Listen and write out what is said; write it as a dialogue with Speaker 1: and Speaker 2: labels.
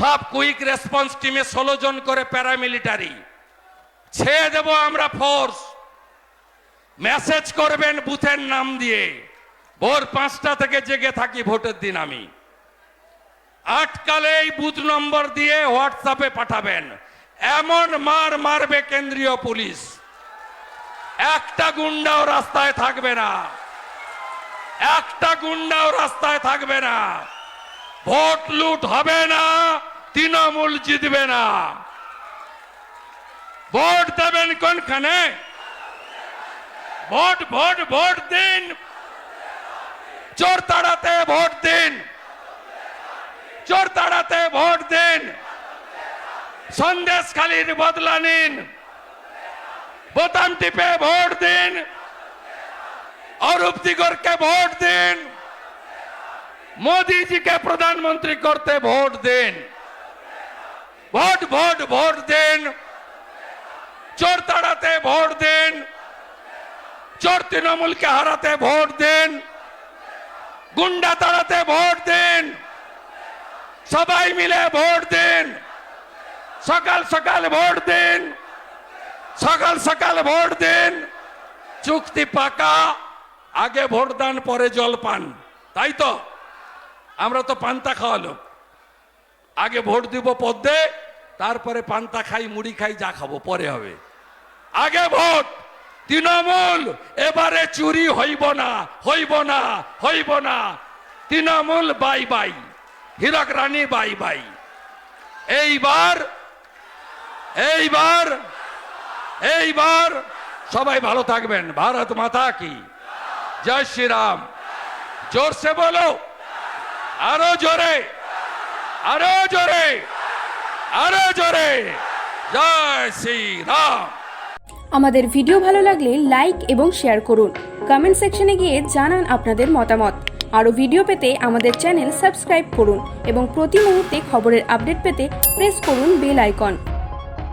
Speaker 1: সব quick response টিমে ষোলো জন করে প্যারামিলিটারি। ছেড়ে দেব আমরা ফোর্স। মেসেজ করবেন বুথের নাম দিয়ে। ভোর পাঁচটা থেকে জেগে থাকি ভোটের দিন আমি। আটকালে এই বুথ নম্বর দিয়ে হোয়াটসঅ্যাপে পাঠাবেন। এমন মার মারবে কেন্দ্রীয় পুলিশ। একটা গুন্ডাও রাস্তায় থাকবে না। একটা গুন্ডাও রাস্তায় থাকবে না। ভোট লুট হবে না। তৃণমূল জিতবে না। ভোট দেবেন কোনখানে? ভোট ভোট ভোট দিন। চোর তাড়াতে ভোট দিন। চোর তাড়াতে ভোট দিন। সন্দেশ খালির বদলা নিন। বোতাম টিপে ভোট দিন। অরূপ দিগরকে ভোট দিন। মোদীজিকে প্রধানমন্ত্রী করতে ভোট দিন। ভোট ভোট ভোট দেন। চোর তাড়াতে ভোট দেন। চোর তৃণমূলকে হারাতে ভোট দেন। গুন্ডা তাড়াতে ভোট দেন। সবাই মিলে ভোট দেন। সকাল সকাল ভোট দিন। সকাল সকাল ভোট দিন। চুক্তি পাকা। আগে ভোট দান পরে জল পান। তাই তো? আমরা তো পান্তা খাওয়া লোক আগে ভোট দিব পদ্মে, তারপরে পান্তা খাই, মুড়ি খাই, যা খাব, পরে হবে। আগে ভোট! তৃণমূল, এবারে চুরি হইব না হইব না হইব না। Trinamool, bye bye. Hirak Rani bye bye. এইবার এইবার এইবার সবাই ভালো থাকবেন। ভারত মাতা কি। জয় শ্রীরাম। জোরসে বলো। আরও জোরে। আরও জোরে আরও জোরে। জয় শ্রীরাম।
Speaker 2: আমাদের ভিডিও ভালো লাগলে লাইক এবং শেয়ার করুন। কমেন্ট সেকশনে গিয়ে জানান আপনাদের মতামত। আরও ভিডিও পেতে আমাদের চ্যানেল সাবস্ক্রাইব করুন এবং প্রতি মুহূর্তে খবরের আপডেট পেতে প্রেস করুন বেল আইকন।